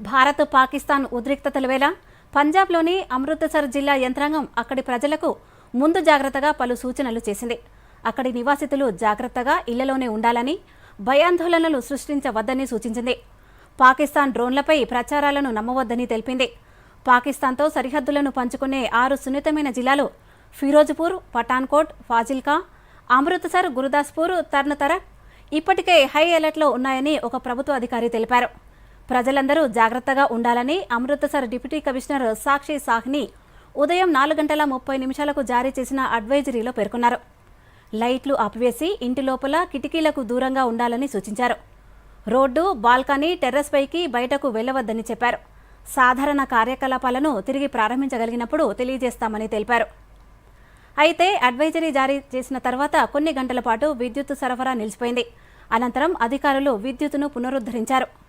భారత్ పాకిస్తాన్ ఉద్రిక్తతల వేళ పంజాబ్లోని అమృత్సర్ జిల్లా యంత్రాంగం అక్కడి ప్రజలకు ముందు జాగ్రత్తగా పలు సూచనలు చేసింది. అక్కడి నివాసితులు జాగ్రత్తగా ఇళ్ళలోనే ఉండాలని భయాందోళనలు సృష్టించవద్దని సూచించింది. పాకిస్తాన్ డ్రోన్లపై ప్రచారాలను నమ్మవద్దని తెలిపింది. పాకిస్తాన్తో సరిహద్దులను పంచుకునే ఆరు సున్నితమైన జిల్లాలు ఫిరోజ్పూర్ పఠాన్కోట్ ఫాజిల్కా అమృత్సర్ గురుదాస్పూర్ తర్నతర ఇప్పటికే హై అలర్ట్లో ఉన్నాయని ఒక ప్రభుత్వ అధికారి తెలిపారు. ప్రజలందరూ జాగ్రత్తగా ఉండాలని అమృత్సర్ డిప్యూటీ కమిషనర్ సాక్షి సాహ్ని ఉదయం నాలుగు గంటల ముప్పై నిమిషాలకు జారీ చేసిన అడ్వైజరీలో పేర్కొన్నారు. లైట్లు ఆపివేసి ఇంటి లోపల కిటికీలకు దూరంగా ఉండాలని సూచించారు. రోడ్డు బాల్కనీ టెర్రస్ పైకి బయటకు వెళ్ళవద్దని చెప్పారు. సాధారణ కార్యకలాపాలను తిరిగి ప్రారంభించగలిగినప్పుడు తెలియజేస్తామని తెలిపారు. అయితే అడ్వైజరీ జారీ చేసిన తర్వాత కొన్ని గంటల పాటు విద్యుత్ సరఫరా నిలిచిపోయింది. అనంతరం అధికారులు విద్యుత్తును పునరుద్ధరించారు.